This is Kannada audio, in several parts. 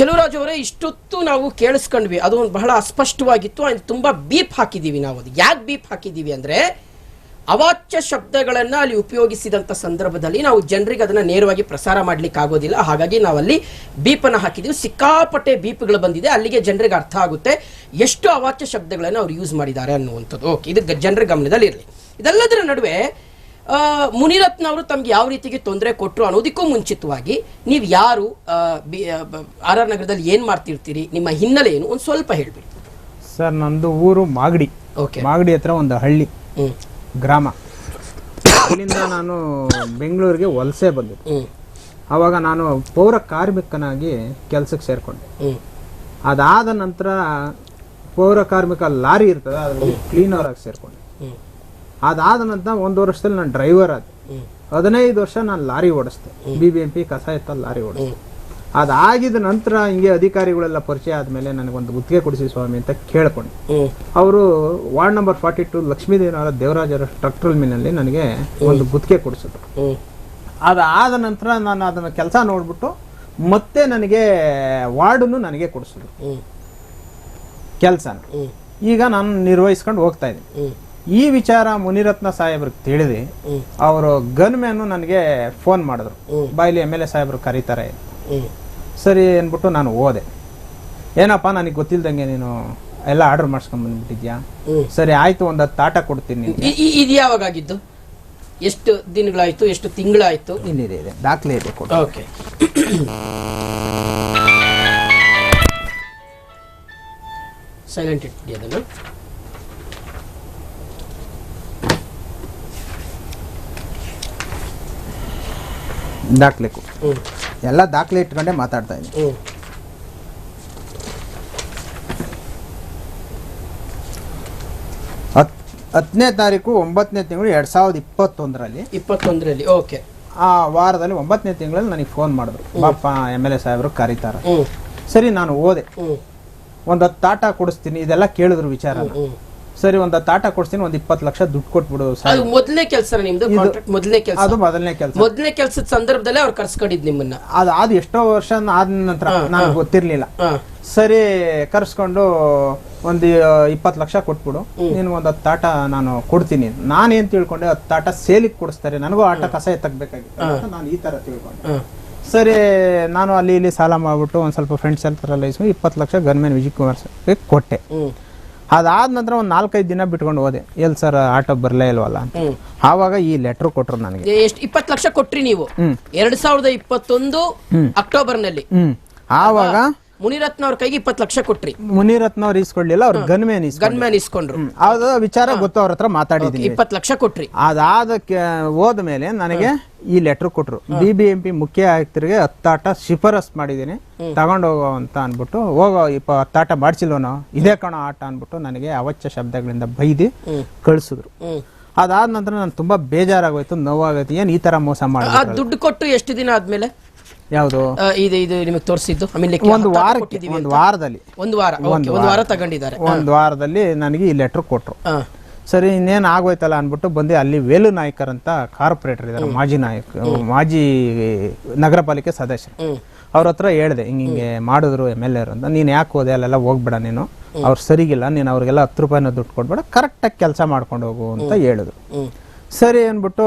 ಚೆಲುವರಾಜ್ ಅವರೇ, ಇಷ್ಟೊತ್ತು ನಾವು ಕೇಳಿಸ್ಕೊಂಡ್ವಿ. ಅದು ಒಂದು ಬಹಳ ಅಸ್ಪಷ್ಟವಾಗಿತ್ತು. ಆ್ಯಂಡ್ ತುಂಬ ಬೀಪ್ ಹಾಕಿದ್ದೀವಿ ನಾವು ಅದು. ಯಾಕೆ ಬೀಪ್ ಹಾಕಿದ್ದೀವಿ ಅಂದರೆ, ಅವಾಚ್ಯ ಶಬ್ದಗಳನ್ನು ಅಲ್ಲಿ ಉಪಯೋಗಿಸಿದಂಥ ಸಂದರ್ಭದಲ್ಲಿ ನಾವು ಜನರಿಗೆ ಅದನ್ನು ನೇರವಾಗಿ ಪ್ರಸಾರ ಮಾಡ್ಲಿಕ್ಕೆ ಆಗೋದಿಲ್ಲ. ಹಾಗಾಗಿ ನಾವಲ್ಲಿ ಬೀಪನ್ನು ಹಾಕಿದ್ದೀವಿ ಸಿಕ್ಕಾಪಟ್ಟೆ ಬೀಪ್ಗಳು ಬಂದಿದೆ. ಅಲ್ಲಿಗೆ ಜನರಿಗೆ ಅರ್ಥ ಆಗುತ್ತೆ ಎಷ್ಟು ಅವಾಚ್ಯ ಶಬ್ದಗಳನ್ನು ಅವ್ರು ಯೂಸ್ ಮಾಡಿದ್ದಾರೆ ಅನ್ನುವಂಥದ್ದು. ಓಕೆ ಇದು ಜನರ ಗಮನದಲ್ಲಿ ಇರಲಿ ಇದೆಲ್ಲದರ ನಡುವೆ ಮುನಿರತ್ನ ಅವರು ತಮ್ಗೆ ಯಾವ ರೀತಿಗೆ ತೊಂದರೆ ಕೊಟ್ಟರು ಅನ್ನೋದಕ್ಕೂ ಮುಂಚಿತವಾಗಿ ನೀವು ಯಾರು ಆರ್ ಆರ್ ನಗರದಲ್ಲಿ ಏನು ಮಾಡ್ತಿರ್ತೀರಿ? ನಿಮ್ಮ ಹಿನ್ನೆಲೆ ಏನು? ಒಂದು ಸ್ವಲ್ಪ ಹೇಳ್ಬಿಡಿ. ಸರ್ ನಂದು ಊರು ಮಾಗಡಿ. ಓಕೆ. ಮಾಗಡಿ ಹತ್ರ ಒಂದು ಹಳ್ಳಿ. ಗ್ರಾಮ. ಇಲ್ಲಿಂದ ನಾನು ಬೆಂಗಳೂರಿಗೆ ವಲಸೆ ಬಂದೆ. ಆವಾಗ ನಾನು ಪೌರ ಕಾರ್ಮಿಕನಾಗಿ ಕೆಲಸಕ್ಕೆ ಸೇರಿಕೊಂಡೆ. ಅದಾದ ನಂತರ ಪೌರ ಕಾರ್ಮಿಕ ಲಾರಿ ಇರ್ತದೆ ಅದರಲ್ಲಿ ಕ್ಲೀನರ್ ಆಗಿ ಸೇರಿಕೊಂಡೆ. ಅದಾದ ನಂತರ ಒಂದು ವರ್ಷದಲ್ಲಿ ನಾನು ಡ್ರೈವರ್ ಆದ. ಹದಿನೈದು ವರ್ಷ ನಾನು ಲಾರಿ ಓಡಿಸ್ದೆ. ಬಿ ಬಿ ಎಂ ಪಿ ಕಸ ಎತ್ತ ಲಾರಿ ಓಡಿಸ್ದೆ. ಅದಾಗಿದ ನಂತರ ಹಿಂಗೆ ಅಧಿಕಾರಿಗಳೆಲ್ಲ ಪರಿಚಯ ಆದಮೇಲೆ ನನಗೊಂದು ಗುತ್ತಿಗೆ ಕೊಡಿಸಿ ಸ್ವಾಮಿ ಅಂತ ಕೇಳ್ಕೊಂಡೆ. ಅವರು ವಾರ್ಡ್ ನಂಬರ್ ಫಾರ್ಟಿ ಟು ಲಕ್ಷ್ಮೀದೇವರ ದೇವರಾಜರ ಟ್ರಕ್ಟರ್ ಮಿನಲ್ಲಿ ನನಗೆ ಒಂದು ಗುತ್ತಿಗೆ ಕೊಡಿಸಿದ್ರು. ಅದಾದ ನಂತರ ನಾನು ಅದನ್ನ ಕೆಲಸ ನೋಡ್ಬಿಟ್ಟು ಮತ್ತೆ ನನಗೆ ವಾರ್ಡನ್ನು ನನಗೆ ಕೊಡಿಸಿದ್ರು. ಕೆಲಸ ಕೆಲಸನ. ಈಗ ನಾನು ನಿರ್ವಹಿಸ್ಕೊಂಡು ಹೋಗ್ತಾ ಇದ್ದೀನಿ. ಈ ವಿಚಾರ ಮುನಿರತ್ನ ಸಾಹೇಬ್ರಿಗೆ ತಿಳಿದು ಅವರು ಗನ್ ಮ್ಯಾನು ನನಗೆ ಫೋನ್ ಮಾಡಿದ್ರು. ಬಾಯಿಲಿ ಎಂ ಎಲ್ ಎ ಸಾಹೇಬ್ರು ಕರೀತಾರೆ. ಸರಿ ಅಂದ್ಬಿಟ್ಟು ನಾನು ಹೋದೆ ಏನಪ್ಪ ನನಗೆ ಗೊತ್ತಿಲ್ದಂಗೆ ನೀನು ಎಲ್ಲ ಆರ್ಡರ್ ಮಾಡಿಸ್ಕೊಂಡ್ ಬಂದ್ಬಿಟ್ಟಿದ್ಯಾ? ಸರಿ ಆಯ್ತು ಒಂದು ಹತ್ತು ಆಟ ಕೊಡ್ತೀನಿ ಇದು ಯಾವಾಗ ಆಗಿದ್ದು ಎಷ್ಟು ದಿನಗಳಾಯ್ತು ಎಷ್ಟು ತಿಂಗಳಾಯ್ತು? ಇಲ್ಲಿದೆ ಇದೆ. ದಾಖಲೆ ಇದೆ ಕೊಡು. ಓಕೆ. ಸೈಲೆಂಟ್ ಇಟ್ಬಿಡಿ ಅದನ್ನು. ದಾಖಲೆ ಎಲ್ಲ ದಾಖಲೆ ಇಟ್ಕೊಂಡೆ ಮಾತಾಡ್ತಾ ಇದ್ದೀನಿ. ಹತ್ ಹತ್ತನೇ ತಾರೀಕು ಒಂಬತ್ತನೇ ತಿಂಗಳು ಎರಡು ಸಾವಿರದ ಇಪ್ಪತ್ತೊಂದರಲ್ಲಿ. ಇಪ್ಪತ್ತೊಂದರಲ್ಲಿ ಓಕೆ. ಆ ವಾರದಲ್ಲಿ ಒಂಬತ್ತನೇ ತಿಂಗಳಲ್ಲಿ ನನಗೆ ಫೋನ್ ಮಾಡಿದ್ರು. ಬಾಪ ಎಂ ಎಲ್ ಎ ಸಾಹೇಬರು ಕರೀತಾರೆ ಸರಿ ನಾನು ಓದೆ. ಒಂದು ಹತ್ತು ತಾಟ ಕೊಡಿಸ್ತೀನಿ ಇದೆಲ್ಲ ಕೇಳಿದ್ರು ವಿಚಾರ. ಸರಿ ಒಂದು ತಾಟ ಕೊಡ್ತೀನಿ ಒಂದ್ ಇಪ್ಪತ್ತು ಲಕ್ಷ ದುಡ್ಡು ಕೊಟ್ಬಿಡು ಅದು ಮೊದಲನೇ ಕೆಲಸ ನಿಮ್ದು ಕಾಂಟ್ರಾಕ್ಟ್ ಮೊದಲನೇ ಕೆಲಸ. ಅದು ಮೊದಲನೇ ಕೆಲಸ. ಮೊದಲನೇ ಕೆಲಸದ ಸಂದರ್ಭದಲ್ಲೇ ಅವ್ರು ಕರ್ಸ್ಕೊಂಡಿದ್ ನಿಮ್ಮನ್ನ. ಅದು ಅದು ಎಷ್ಟೋ ವರ್ಷ ಆದ ನಂತರ ನನಗೆ ಗೊತ್ತಿರ್ಲಿಲ್ಲ. ಸರಿ ಕರ್ಸ್ಕೊಂಡು ಒಂದು ಇಪ್ಪತ್ತು ಲಕ್ಷ ಕೊಟ್ಬಿಡು. ನೀನು ಒಂದು ಹತ್ತು ತಾಟ ನಾನು ಕೊಡ್ತೀನಿ. ನಾನೇನ್ ತಿಳ್ಕೊಂಡೆ ಹತ್ತು ತಾಟ ಸೇಲಿಗೆ ಕೊಡಿಸ್ತಾರೆ. ನನಗೂ ಆಟ ಕಸ ಎತ್ತಕ್ಬೇಕಾಗಿತ್ತು. ನಾನು ಈ ತರ ತಿಳ್ಕೊಂಡೆ. ಸರಿ ನಾನು ಅಲ್ಲಿ ಇಲ್ಲಿ ಸಾಲ ಮಾಡಿಬಿಟ್ಟು ಒಂದು ಸ್ವಲ್ಪ ಫ್ರೆಂಡ್ಸ್ ಎಲ್ಲ ಇಸ್ಕೊಂಡು ಇಪ್ಪತ್ತು ಲಕ್ಷ ಗನ್ಮ್ಯಾನ್ ವಿಜಯ್ ಕುಮಾರ್ ಸರ್ಗೆ ಕೊಟ್ಟೆ. ಅದಾದ ನಂತರ ಒಂದು ನಾಲ್ಕೈದು ದಿನ ಬಿಟ್ಕೊಂಡು ಹೋದೆ. ಎಲ್ಲಿ ಸರ್ ಆಟೋ ಬರಲೇ ಇಲ್ವಲ್ಲ ಅಂತ. ಆವಾಗ ಈ ಲೆಟ್ರ್ ಕೊಟ್ರು ನನಗೆ. ಎಷ್ಟು ಇಪ್ಪತ್ತು ಲಕ್ಷ ಕೊಟ್ರಿ ನೀವು. ಎರಡ್ ಸಾವಿರದ ಇಪ್ಪತ್ತೊಂದು ಅಕ್ಟೋಬರ್ನಲ್ಲಿ ಹ್ಮ್. ಆವಾಗ ಮುನಿರತ್ನ ಅವ್ರ ಕೈಗೆ ಇಪ್ಪತ್ತು ಲಕ್ಷ ಕೊಟ್ರಿ. ಮುನಿರತ್ನ ಅವ್ರು ಇಸ್ಕೊಡ್ಲಿಲ್ಲ ಅವ್ರು ಗನ್ ಮ್ಯಾನ್ ಗನ್ ಮ್ಯಾನ್ ಇಸ್ಕೊಂಡ್ರು ಅದ ವಿಚಾರ ಗೊತ್ತು ಅವ್ರ ಹತ್ರ ಮಾತಾಡಿದ್ದೀನಿ. ಇಪ್ಪತ್ತು ಲಕ್ಷ ಕೊಟ್ರಿ. ಅದಾದಕ್ಕೆ ಹೋದ್ಮೇಲೆ ನನಗೆ ಈ ಲೆಟರ್ ಕೊಟ್ರು. ಬಿ ಬಿ ಎಂ ಪಿ ಮುಖ್ಯ ಆಯುಕ್ತರಿಗೆ ಹತ್ತಾಟ ಶಿಫಾರಸ್ ಮಾಡಿದ್ದೀನಿ. ತಗೊಂಡೋಗೋ ಅಂತ ಅನ್ಬಿಟ್ಟು ಹೋಗೋ ಇಪ್ಪ ಹತ್ತಾಟ ಮಾಡಿಸಿಲ್ವನೋ ಇದೇ ಕಣೋ ಆಟ ಅನ್ಬಿಟ್ಟು ನನಗೆ ಅವಚ್ಚ ಶಬ್ದಗಳಿಂದ ಬೈದಿ ಕಳಿಸಿದ್ರು. ಅದಾದ ನಂತರ ನಾನು ತುಂಬಾ ಬೇಜಾರಾಗೋಯ್ತು ನೋವಾಗೋಯ್ತು ಏನ್ ಈ ತರ ಮೋಸ ಮಾಡಿದ್ರು ದುಡ್ಡು ಕೊಟ್ಟು ಎಷ್ಟು ದಿನ ಆದ್ಮೇಲೆ? ಯಾವುದು? ಇದು ಇದು ನಿಮಗೆ ತೋರಿಸಿದ್ದು. ಆಮೇಲೆ ಒಂದು ವಾರಕ್ಕೆ ಒಂದು ವಾರದಲ್ಲಿ. ಒಂದು ವಾರ ಓಕೆ ಒಂದು ವಾರ ತಗೊಂಡಿದ್ದಾರೆ. ಒಂದು ವಾರದಲ್ಲಿ ನನಗೆ ಈ ಲೆಟ್ರ್ ಕೊಟ್ಟರು ಸರಿ ಇನ್ನೇನು ಆಗೋಯ್ತಲ್ಲ ಅಂದ್ಬಿಟ್ಟು ಬಂದು ಅಲ್ಲಿ ವೇಲು ನಾಯ್ಕರ್ ಅಂತ ಕಾರ್ಪೊರೇಟರ್ ಇದ್ದಾರೆ ಮಾಜಿ ನಾಯಕ್ ಮಾಜಿ ನಗರ ಪಾಲಿಕೆ ಸದಸ್ಯರು ಅವ್ರ ಹತ್ರ ಹೇಳಿದೆ ಹಿಂಗೆ ಹಿಂಗೆ ಮಾಡಿದ್ರು ಎಂ ಎಲ್ ಎರು ಅಂತ. ನೀನು ಯಾಕೆ ಹೋದೆ ಅಲ್ಲೆಲ್ಲ ಹೋಗ್ಬೇಡ ನೀನು. ಅವ್ರು ಸರಿಗಿಲ್ಲ ನೀನು ಅವ್ರಿಗೆಲ್ಲ ಹತ್ತು ರೂಪಾಯಿನ ದುಡ್ಡು ಕೊಡ್ಬೇಡ ಕರೆಕ್ಟಾಗಿ ಕೆಲಸ ಮಾಡ್ಕೊಂಡು ಹೋಗು ಅಂತ ಹೇಳಿದ್ರು. ಸರಿ ಅಂದ್ಬಿಟ್ಟು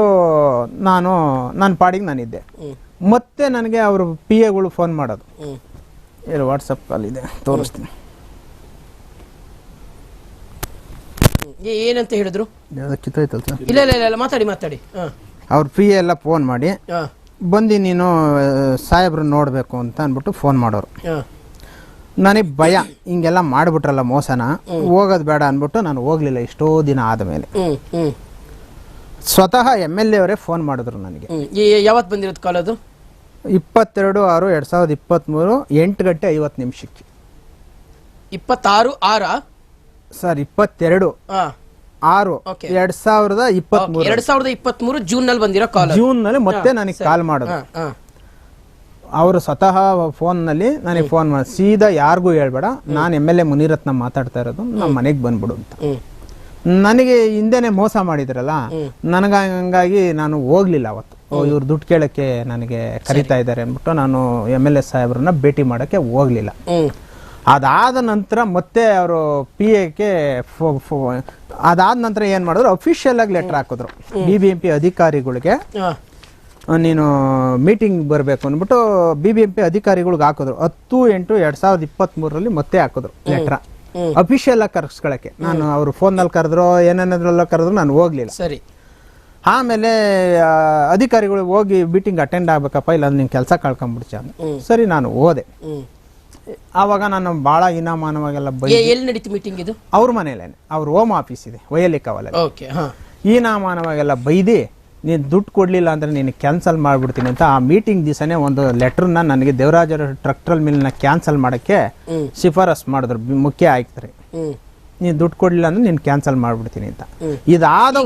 ನಾನು ನನ್ನ ಪಾಡಿಗೆ ನಾನಿದ್ದೆ. ಮತ್ತೆ ನನಗೆ ಅವರು ಪಿ ಎಗಳು ಫೋನ್ ಮಾಡೋದು. ಏನು ವಾಟ್ಸಪ್ ಕಾಲ್ ಇದೆ. ತೋರಿಸ್ತೀನಿ. ಏನಂತ ಹೇಳಿದ್ರು? ಚಿತ್ರ ಸರ್. ಇಲ್ಲ ಇಲ್ಲ ಇಲ್ಲ ಮಾತಾಡಿ ಮಾತಾಡಿ. ಅವ್ರ ಪಿ ಎಲ್ಲ ಫೋನ್ ಮಾಡಿ ಬಂದು ನೀನು ಸಾಹೇಬ್ರು ನೋಡಬೇಕು ಅಂತ ಅಂದ್ಬಿಟ್ಟು ಫೋನ್ ಮಾಡೋರು. ನನಗೆ ಭಯ ಹಿಂಗೆಲ್ಲ ಮಾಡಿಬಿಟ್ರಲ್ಲ ಮೋಸನ ಹೋಗೋದು ಬೇಡ ಅಂದ್ಬಿಟ್ಟು ನಾನು ಹೋಗಲಿಲ್ಲ ಎಷ್ಟೋ ದಿನ ಆದಮೇಲೆ. ಹ್ಮ್ ಹ್ಮ್. ಸ್ವತಃ ಎಂ ಎಲ್ ಎ ಅವರೇ ಫೋನ್ ಮಾಡಿದ್ರು ನನಗೆ. ಯಾವತ್ತು ಬಂದಿರೋದು ಕಾಲ್ ಅದು? ಇಪ್ಪತ್ತೆರಡು ಆರು ಎರಡು ಸಾವಿರದ ಇಪ್ಪತ್ತ್ಮೂರು ಎಂಟು ಗಂಟೆ ಐವತ್ತು ನಿಮಿಷಕ್ಕೆ. ಇಪ್ಪತ್ತಾರು ಆರ? ಸರ್ ಇಪ್ಪತ್ತೆರಡು. ಆರು Okay. ಎರಡು ಸಾವಿರದ ಇಪ್ಪತ್ತ್ಮೂರು ಎರಡ್ ಸಾವಿರದ ಇಪ್ಪತ್ತ್ ಮೂರು ಜೂನ್ನಲ್ಲಿ ಬಂದಿರೋ ಕಾಲ್ ಜೂನ್ನಲ್ಲಿ ಮತ್ತೆ ನನಗೆ ಕಾಲ್ ಮಾಡೋದು. ಅವರು ಸ್ವತಃ ಫೋನ್ನಲ್ಲಿ ನನಗೆ ಫೋನ್ ಮಾಡಿ ಸೀದಾ ಯಾರಿಗೂ ಹೇಳ್ಬೇಡ ನಾನು ಎಂ ಎಲ್ ಎ ಮುನಿರತ್ನ ಮಾತಾಡ್ತಾ ಇರೋದು ನಮ್ಮ ಮನೆಗೆ ಬಂದ್ಬಿಡು ಅಂತ. ನನಗೆ ಹಿಂದೆನೆ ಮೋಸ ಮಾಡಿದ್ರಲ್ಲ ನನಗ ಹಂಗಾಗಿ ನಾನು ಹೋಗ್ಲಿಲ್ಲ ಅವತ್ತು. ಇವ್ರು ದುಡ್ಡು ಕೇಳಕ್ಕೆ ನನಗೆ ಕರಿತಾ ಇದ್ದಾರೆ ಅಂದ್ಬಿಟ್ಟು ನಾನು ಎಂ ಎಲ್ ಎ ಸಾಹೇಬ್ರನ್ನ ಭೇಟಿ ಮಾಡಕ್ಕೆ ಹೋಗ್ಲಿಲ್ಲ. ಅದಾದ ನಂತರ ಮತ್ತೆ ಅವರು ಪಿ ಎಕ್ಕೆ ಅದಾದ ನಂತರ ಏನ್ ಮಾಡಿದ್ರು ಅಫಿಷಿಯಲ್ ಆಗಿ ಲೆಟರ್ ಹಾಕಿದ್ರು. ಬಿ ಬಿ ಎಂ ಪಿ ಅಧಿಕಾರಿಗಳಿಗೆ. ನೀನು ಮೀಟಿಂಗ್ ಬರಬೇಕು ಅಂದ್ಬಿಟ್ಟು ಬಿ ಬಿ ಎಂ ಪಿ ಅಧಿಕಾರಿಗಳಿಗೆ ಹಾಕಿದ್ರು. ಹತ್ತು ಎಂಟು ಎರಡ್ ಸಾವಿರದ ಇಪ್ಪತ್ತ್ ಮೂರರಲ್ಲಿ ಮತ್ತೆ ಹಾಕಿದ್ರು ಲೆಟ್ರ ಅಫಿಷಿಯಲ್ ಆಗಿ ಕರ್ಸ್ಕೊಳಕ್ಕೆ. ನಾನು ಅವ್ರು ಫೋನ್ನಲ್ಲಿ ಕರೆದ್ರು ಏನೇನಾದ್ರೆಲ್ಲ ಕರೆದ್ರು ನಾನು ಹೋಗ್ಲಿಲ್ಲ. ಸರಿ. ಆಮೇಲೆ ಅಧಿಕಾರಿಗಳು ಹೋಗಿ ಮೀಟಿಂಗ್ ಅಟೆಂಡ್ ಆಗ್ಬೇಕಪ್ಪ ಇಲ್ಲ ನಿಮ್ ಕೆಲಸ ಕಳ್ಕೊಂಡ್ಬಿಡ್ಚ ಸರಿ ನಾನು ಹೋದೆ. ಆವಾಗ ನಾನು ಬಹಳ ಇನಾಮಾನವಾಗೆಲ್ಲ ಎಲ್ಲಿ ನಡೀತು ಮೀಟಿಂಗ್ ಇದು? ಅವ್ರ ಮನೇಲೇನೆ ಅವ್ರ ಹೋಮ್ ಆಫೀಸ್ ಇದೆ ಓಕೆ ಹಾ. ಈನಾಮಾನವಾಗೆಲ್ಲ ಬೈದಿ ನೀನು ದುಡ್ಡು ಕೊಡಲಿಲ್ಲ ಅಂದ್ರೆ ನೀನು ಕ್ಯಾನ್ಸಲ್ ಮಾಡಿಬಿಡ್ತೀನಿ ಅಂತ ಆ ಮೀಟಿಂಗ್ ದಿವಸನೇ ಒಂದು ಲೆಟ್ರನ್ನ ನನಗೆ ದೇವರಾಜರ ಟ್ರಕ್ಟ್ರಲ್ ಮಿಲ್ನ ಕ್ಯಾನ್ಸಲ್ ಮಾಡೋಕ್ಕೆ. ಶಿಫಾರಸ್ ಮಾಡಿದ್ರು ಮುಖ್ಯ ಆಯ್ತು ರೀ ನೀನು ದುಡ್ಡು ಕೊಡಲಿಲ್ಲ ಅಂದ್ರೆ ನೀನು ಕ್ಯಾನ್ಸಲ್ ಮಾಡಿಬಿಡ್ತೀನಿ ಅಂತ. ಇದಾದ